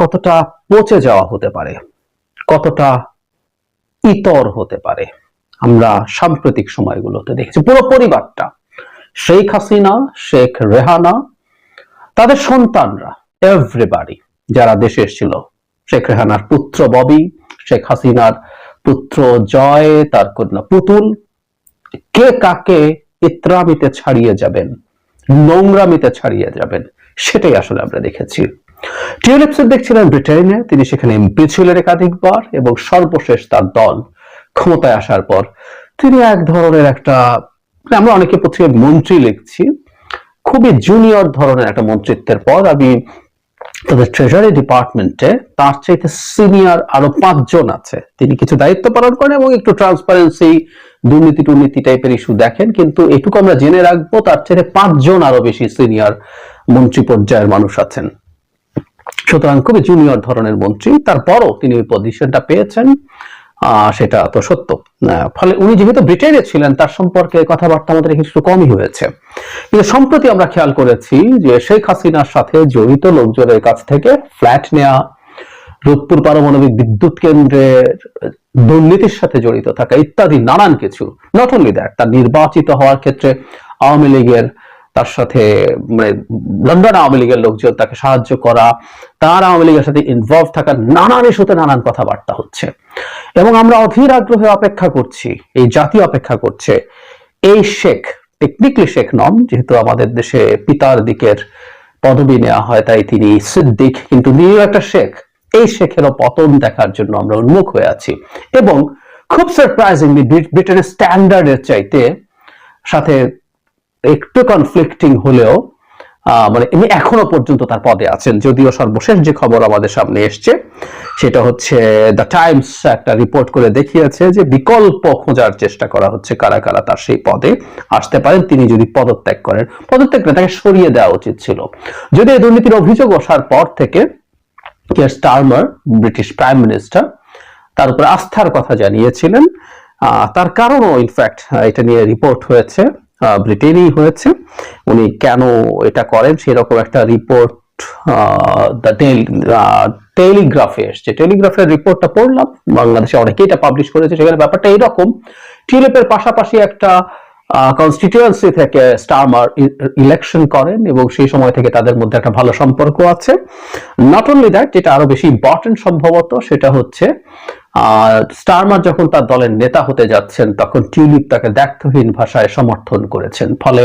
কতটা পচে যাওয়া হতে পারে, কতটা ইতর হতে পারে, আমরা সাম্প্রতিক সময়গুলোতে দেখেছি। পুরো পরিবারটা, শেখ হাসিনা, শেখ রেহানা, তাদের সন্তানরা এভরিবাডি যারা দেশে এসেছিল, শেখ রেহানার পুত্র ববি, শেখ হাসিনার পুত্র জয়, তার কন্যা পুতুল, কে কাকে ইত্রামিতে ছাড়িয়ে যাবেন, নোংরামিতে ছাড়িয়ে যাবেন, সেটাই আসলে আমরা দেখেছি। টিউলিপ সিদ্দিক ছিলেন ব্রিটেনে তিনি সেখানে এমপি ছিলেন একাধিকবার এবং সর্বশেষ তার দল ক্ষমতায় আসার পর তিনি এক ধরনের একটা মানে আমরা অনেকে পত্রিকায় মন্ত্রী লিখছি, খুবই জুনিয়র ধরনের একটা মন্ত্রিত্বের পর আমি তবে ট্রেজারি ডিপার্টমেন্টে তার চাইতে সিনিয়র আরও পাঁচজন আছে। তিনি কিছু দায়িত্ব পালন করেন এবং একটু ট্রান্সপারেন্সি দুর্নীতি টুর্নীতি টাইপের ইস্যু দেখেন, কিন্তু এটুকু আমরা জেনে রাখব, তার চাইতে পাঁচজন আরও বেশি সিনিয়র মন্ত্রী পর্যায়ের মানুষ আছেন। সুতরাং খুবই জুনিয়র ধরনের মন্ত্রী। তারপরও তিনি ওই পজিশনটা পেয়েছেন। সেটা তো সত্য। ফলে উনি যেহেতু ব্রিটেনে ছিলেন, তার সম্পর্কে কথাবার্তা আমাদের একটু কমই হয়েছে। কিন্তু সম্প্রতি আমরা খেয়াল করেছি যে শেখ হাসিনার সাথে জড়িত লোকজনের কাছ থেকে ফ্ল্যাট নেওয়া রূপপুর পারমাণবিক বিদ্যুৎ কেন্দ্রের দুর্নীতির সাথে জড়িত থাকা ইত্যাদি নানান কিছু নট অনলি দ্যাট তার নির্বাচিত হওয়ার ক্ষেত্রে আওয়ামী লীগের তার সাথে মানে লন্ডন আওয়ামী লীগের লোকজন তাকে সাহায্য করা, তার আওয়ামী লীগের সাথে ইনভলভ থাকা নানান ইস্যুতে নানান কথাবার্তা হচ্ছে। এবং আমরা অধীর আগ্রহে অপেক্ষা করছি, এই জাতি অপেক্ষা করছে, এই শেখ টেকনিক্যালি শেখ নন, যেহেতু আমাদের দেশে পিতার দিকের পদবি নেওয়া হয়, তাই তিনি সিদ্দিক, কিন্তু নিও একটা শেখ, এই শেখেরও পতন দেখার জন্য আমরা উন্মুখ হয়ে আছি। এবং খুব সারপ্রাইজিংলি ব্রিটেনের স্ট্যান্ডার্ডের চাইতে সাথে একটু কনফ্লিক্টিং হলেও মানে ইনি এখনও পর্যন্ত তার পদে আছেন। যদিও সর্বশেষ যে খবর আমাদের সামনে এসছে, সেটা হচ্ছে দ্য টাইমস একটা রিপোর্ট করে দেখিয়েছে যে বিকল্প খোঁজার চেষ্টা করা হচ্ছে কারা কারা তার সেই পদে। আসতে পারেন, তিনি যদি পদত্যাগ করেন। পদত্যাগ না, তাকে সরিয়ে দেওয়া উচিত ছিল। যদি এই দুর্নীতির অভিযোগ ওঠার পর থেকে Keir Starmer, British prime minister, তার উপর আস্থার কথা জানিয়েছিলেন। তার কারণও ইনফ্যাক্ট এটা নিয়ে রিপোর্ট হয়েছে। ব্রিটেনেই হয়েছে। উনি কেন এটা করেন সেরকম একটা রিপোর্ট দ্য টেলিগ্রাফে এসছে টেলিগ্রাফের রিপোর্টটা পড়লাম, বাংলাদেশে অনেকেই এটা পাবলিশ করেছে, সেখানে ব্যাপারটা এইরকম টিউলিপের পাশাপাশি একটা কনস্টিটিউয়েন্সি থেকে স্টারমার ইলেকশন করেন এবং সেই সময় থেকে তাদের মধ্যে একটা ভালো সম্পর্ক আছে। নট অনলি দ্যাট যেটা আরও বেশি ইম্পর্টেন্ট সম্ভবত, সেটা হচ্ছে স্টারমার যখন তার দলের নেতা হতে যাচ্ছেন, তখন টিউলিপ তাকে দ্ব্যর্থহীন ভাষায় সমর্থন করেছেন। ফলে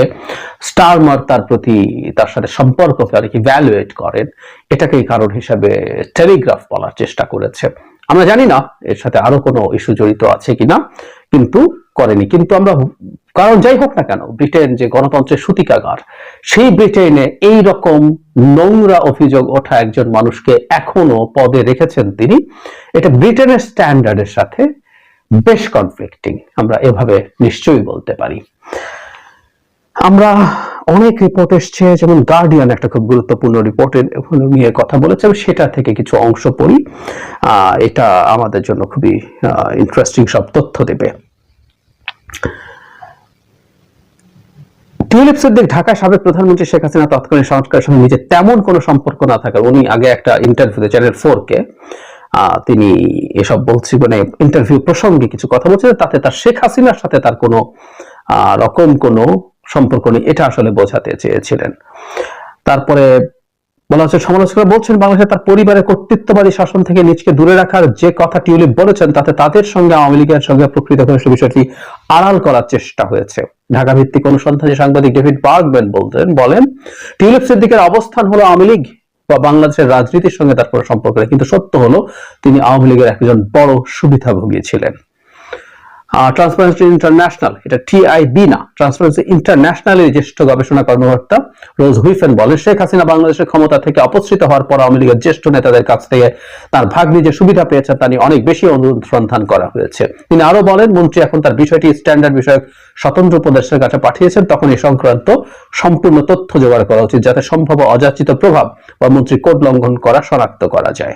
স্টারমার তার প্রতি, তার সাথে সম্পর্ককে কি ভ্যালুয়েট করেন। এটাকেই কারণ হিসাবে টেলিগ্রাফ বলার চেষ্টা করেছে। আমরা জানি না এর সাথে আরও কোনো ইস্যু জড়িত আছে কিনা, কিন্তু করেনি। কিন্তু আমরা কারণ যাই হোক না কেন, ব্রিটেন যে গণতন্ত্রের সূতিকাগার, সেই ব্রিটেনে এই রকম নোংরা অভিযোগ ওঠা একজন মানুষকে এখনও পদে রেখেছেন তিনি। এটা ব্রিটেনের স্ট্যান্ডার্ডের সাথে বেশ কনফ্লিক্টিং আমরা এভাবে নিশ্চয়ই বলতে পারি। আমরা অনেক রিপোর্ট এসছে, যেমন গার্ডিয়ান একটা খুব গুরুত্বপূর্ণ রিপোর্টের নিয়ে কথা বলেছে, আমি সেটা থেকে কিছু অংশ পড়ি। এটা আমাদের জন্য খুবই ইন্টারেস্টিং সব তথ্য দেবে। টিউলিপ সিদ্দিক ঢাকায় সাবেক প্রধানমন্ত্রী শেখ হাসিনা তৎকালীন সংস্কারের সঙ্গে নিজের তেমন কোনো সম্পর্ক না থাকার। উনি আগে একটা ইন্টারভিউতে চ্যানেল ফোরকে তিনি এসব বলছি মানে ইন্টারভিউ প্রসঙ্গে কিছু কথা বলছিলেন। তাতে তার শেখ হাসিনার সাথে তার কোনো রকম কোনো সম্পর্ক নেই। এটা আসলে বোঝাতে চেয়েছিলেন। তারপরে বলা হচ্ছে, সমালোচকরা বলছেন বাংলাদেশে তার পরিবারের কর্তৃত্ববাদী শাসন থেকে নিজকে দূরে রাখার যে কথা টিউলিপ বলেছেন, তাতে তাদের সঙ্গে আওয়ামী লীগের সঙ্গে প্রকৃত ঘনিষ্ঠ বিষয়টি আড়াল করার চেষ্টা হয়েছে। ঢাকা ভিত্তিক অনুসন্ধানী সাংবাদিক ডেভিড বার্গম্যান বলতেন, বলেন, টিউলিপ সিদ্দিকের অবস্থান হলো আওয়ামী লীগ বা বাংলাদেশের রাজনীতির সঙ্গে তার কোনো সম্পর্ক নেই, কিন্তু সত্য হলো তিনি আওয়ামী লীগের একজন বড় সুবিধাভোগী ছিলেন। ট্রান্সপারেন্সি ইন্টারন্যাশনাল এটা টিআইবি না ট্রান্সপারেন্সি ইন্টারন্যাশনালের জ্যেষ্ঠ গবেষণা কর্মকর্তা রোজ হুইফেন বলেন, শেখ হাসিনা বাংলাদেশের ক্ষমতা থেকে অপসৃত হওয়ার পর আওয়ামী লীগের জ্যেষ্ঠ নেতাদের কাছ থেকে তার ভাগ্নি যে সুবিধা পেয়েছে তা নিয়ে অনেক বেশি অনুসন্ধান করা হয়েছে। তিনি আরও বলেন, মন্ত্রী এখন তার বিষয়টি স্ট্যান্ডার্ড বিষয়ক স্বতন্ত্র উপদেষ্টার কাছে পাঠিয়েছেন, তখন এই সংক্রান্ত সম্পূর্ণ তথ্য জোগাড় করা উচিত যাতে সম্ভব অযাচিত প্রভাব বা মন্ত্রী কোড লঙ্ঘন করা শনাক্ত করা যায়।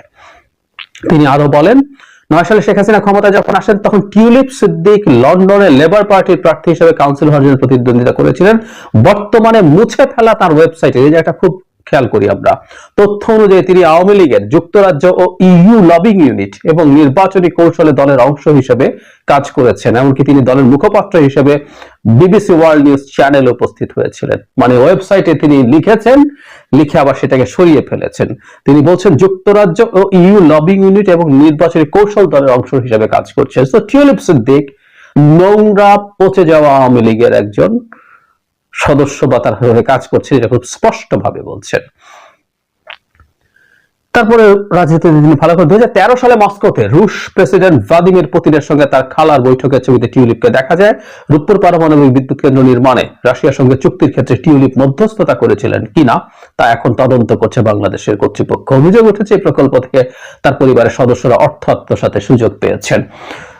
তিনি আরও বলেন নয় সালে শেখ হাসিনা ক্ষমতা যখন আসেন, তখন টিউলিপ সিদ্দিক লন্ডনে লেবার পার্টির প্রার্থী হিসেবে কাউন্সিল হওয়ার জন্য প্রতিদ্বন্দ্বিতা করেছিলেন। বর্তমানে মুছে ফেলা তার ওয়েবসাইটে এই যে একটা খুব খেয়াল করি আমরা। তথ্য অনুযায়ী তিনি আওয়ামী লীগের যুক্তরাজ্য ও ইইউ লবিং ইউনিট এবং নির্বাচনী কৌশলে দলের অংশ হিসেবে কাজ করেছেন। এমনকি তিনি দলের মুখপাত্র হিসেবে বিবিসি ওয়ার্ল্ড নিউজ চ্যানেলে উপস্থিত হয়েছিলেন। মানে ওয়েবসাইটে তিনি লিখেছেন, লিখে আবার সেটাকে সরিয়ে ফেলেছেন। তিনি বলছেন, যুক্তরাজ্য ও ইউ লবিং ইউনিট এবং নির্বাচনী কৌশল দলের অংশ হিসেবে কাজ করছেন। তো টিউলিপ সিদ্দিক নোংরা পচে যাওয়া আওয়ামী লীগের একজন সদস্য বা তার হয়ে কাজ করছে এটা খুব স্পষ্ট ভাবে বলছেন। তারপরে রাজনীতিতে তিনি ভালো করে দুই সালে মস্কোতে রুশ প্রেসিডেন্ট ভ্লাদিমির পুতিনের সঙ্গে তার খালার বৈঠকের ছবিতে টিউলিপকে দেখা যায়। রূপপুর পারমাণবিক বিদ্যুৎ কেন্দ্র নির্মাণে রাশিয়ার সঙ্গে চুক্তির ক্ষেত্রে টিউলিপ মধ্যস্থতা করেছিলেন কিনা, তা এখন তদন্ত করছে বাংলাদেশের কর্তৃপক্ষ। অভিযোগ উঠেছে, এই প্রকল্প থেকে তার পরিবারের সদস্যরা অর্থ আত্মসাতে সুযোগ পেয়েছেন।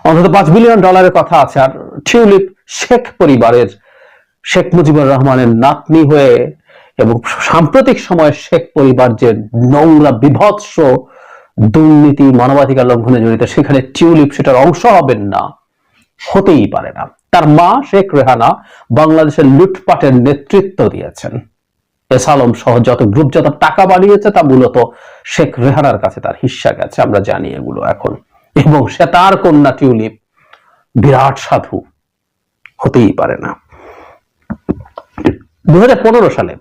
অন্তত পাঁচ বিলিয়ন ডলারের কথা আছে, আর টিউলিপ শেখ পরিবারের শেখ মুজিবুর রহমানের নাতনি হয়ে এবং সাম্প্রতিক সময়ে শেখ পরিবার যে নোংরা, বিভৎস দুর্নীতি, মানবাধিকার লঙ্ঘনে জড়িত, সেখানে টিউলিপ সেটার অংশ হবেন না, হতেই পারে না। তার মা শেখ রেহানা বাংলাদেশের লুটপাটের নেতৃত্ব দিয়েছেন। এস আলম সহ যত গ্রুপ যত টাকা বানিয়েছে তা মূলত শেখ রেহানার কাছে তার হিস্সা গেছে। আমরা জানি এগুলো এখন। এবং সে তার কন্যা টিউলিপ বিরাট সাধু, হতেই পারে না। দু হাজার পনেরো সালে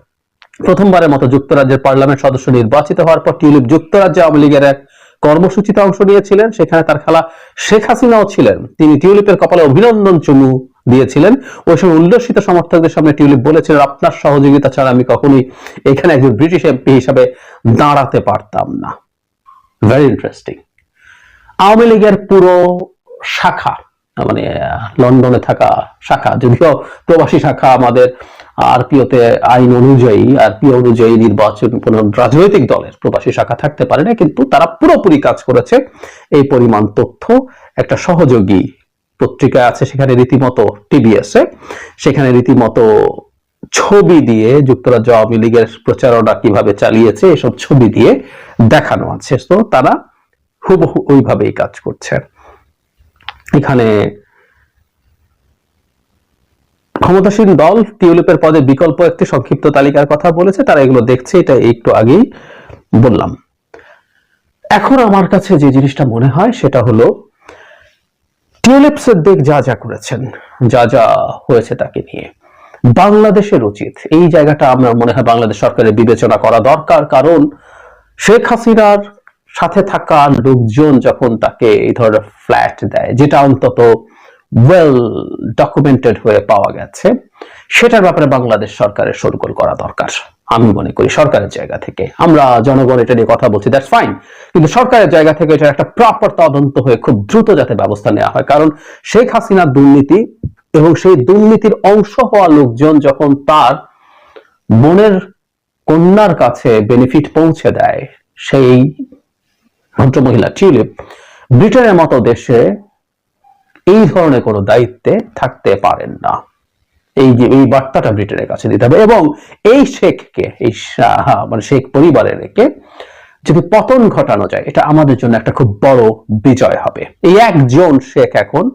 প্রথমবারের মতো যুক্তরাজ্যের পার্লামেন্ট সদস্য নির্বাচিত হওয়ার পর টিউলিপ যুক্তরাজ্য আওয়ামী লীগের এক কর্মসূচিতে অংশ নিয়েছিলেন। সেখানে তার খেলা শেখ হাসিনাও ছিলেন। তিনি টিউলিপের কপালে অভিনন্দন চুমু দিয়েছিলেন। ওই সময় উল্লসিত সমর্থকদের সামনে টিউলিপ বলেছিলেন আপনার সহযোগিতা ছাড়া আমি কখনোই এখানে একজন ব্রিটিশ এমপি হিসাবে দাঁড়াতে পারতাম না। ভেরি ইন্টারেস্টিং আওয়ামী লীগের পুরো শাখা মানে আহ, লন্ডনে থাকা শাখা যদিও প্রবাসী শাখা আমাদের আরপিওতে আইন অনুযায়ী আরপিও অনুযায়ী নির্বাচন কোন রাজনৈতিক দলের প্রবাসী শাখা থাকতে পারে না, কিন্তু তারা পুরোপুরি কাজ করেছে। এই পরিমাণ তথ্য একটা সহযোগী পত্রিকা আছে, সেখানে রীতিমতো টিবিএস এ। সেখানে রীতিমতো ছবি দিয়ে যুক্তরাজ্য আওয়ামী লীগের প্রচারণা কীভাবে চালিয়েছে, এসব ছবি দিয়ে দেখানো আছে। তো তারা হুবহু ওইভাবেই কাজ করছে। এখানে ক্ষমতাসীন দল টিউলিপের পদে বিকল্প একটি সংক্ষিপ্ত তালিকার কথা বলেছে, তারা এগুলো দেখছে, এটা একটু আগেই বললাম। এখন আমার কাছে যে জিনিসটা মনে হয়, সেটা হলো টিউলিপ দিক যা যা করেছেন, যা যা হয়েছে তাকে নিয়ে। বাংলাদেশের উচিত, এই জায়গাটা আমার মনে হয় বাংলাদেশ সরকারের বিবেচনা করা দরকার, কারণ শেখ হাসিনার সাথে থাকা লোকজন যখন তাকে এই ধরনের ফ্ল্যাট দেয়, যেটা অন্তত ওয়েল ডকুমেন্টেড হয়ে পাওয়া গেছে, সেটার ব্যাপারে বাংলাদেশ সরকারের সরগোল করা দরকার। আমি মনে করি সরকারের জায়গা থেকে। আমরা জনগণ এটা নিয়ে কথা বলছি দ্যাটস ফাইন কিন্তু সরকারের জায়গা থেকে এটা একটা প্রপার তদন্ত হয়ে খুব দ্রুত যাতে ব্যবস্থা নেওয়া হয়। কারণ শেখ হাসিনার দুর্নীতি এবং সেই দুর্নীতির অংশ হওয়া লোকজন যখন তার মনের কন্যার কাছে বেনিফিট পৌঁছে দেয়, সেই ভদ্রমহিলা, টিউলিপ, ব্রিটেনের মতো দেশে এই ধরনের কোনো দায়িত্বে থাকতে পারেন না। এই যে, এই বার্তাটা ব্রিটেনের কাছে দিতে হবে এবং এই শেখকে, এই মানে শেখ পরিবারের কে যদি পতন ঘটানো যায়, এটা আমাদের জন্য একটা খুব বড় বিজয় হবে। এই একজন শেখ এখন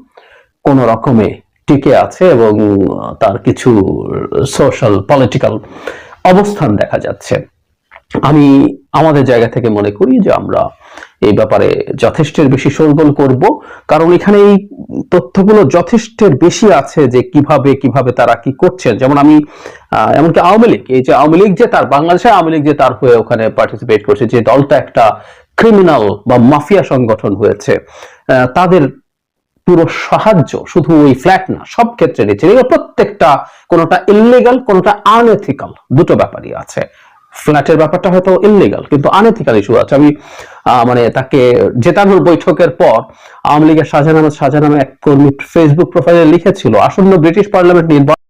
কোন রকমে টিকে আছে এবং তার কিছু সোশ্যাল পলিটিক্যাল অবস্থান দেখা যাচ্ছে। আমি আমাদের জায়গা থেকে মনে করি যে আমরা এই ব্যাপারে যথেষ্টের বেশি সরগোল করব। কারণ এখানে এই তথ্যগুলো যথেষ্টের বেশি আছে যে কীভাবে কীভাবে তারা কি করছেন। যেমন আমি এমনকি আওয়ামী লীগ, এই যে আওয়ামী লীগ যে তার, বাংলাদেশের আওয়ামী লীগ যে তার হয়ে ওখানে পার্টিসিপেট করছে, যে দলটা একটা ক্রিমিনাল বা মাফিয়া সংগঠন হয়েছে তাদের পুরো সাহায্য শুধু ওই ফ্ল্যাট না, সব ক্ষেত্রে নিচ্ছে। প্রত্যেকটা কোনোটা ইললিগাল কোনোটা আনএথিক্যাল দুটো ব্যাপারই আছে। ফ্ল্যাটের ব্যাপারটা হয়তো ইললিগাল কিন্তু আনএথিক্যাল ইস্যু আছে। আমি মানে তাকে জেতানোর বৈঠকের পর আওয়ামী লীগের শাহজাহান আহমেদ, শাহজাহান এক কর্মী ফেসবুক প্রোফাইলে লিখেছিল, আসন্ন ব্রিটিশ পার্লামেন্ট নির্বাচন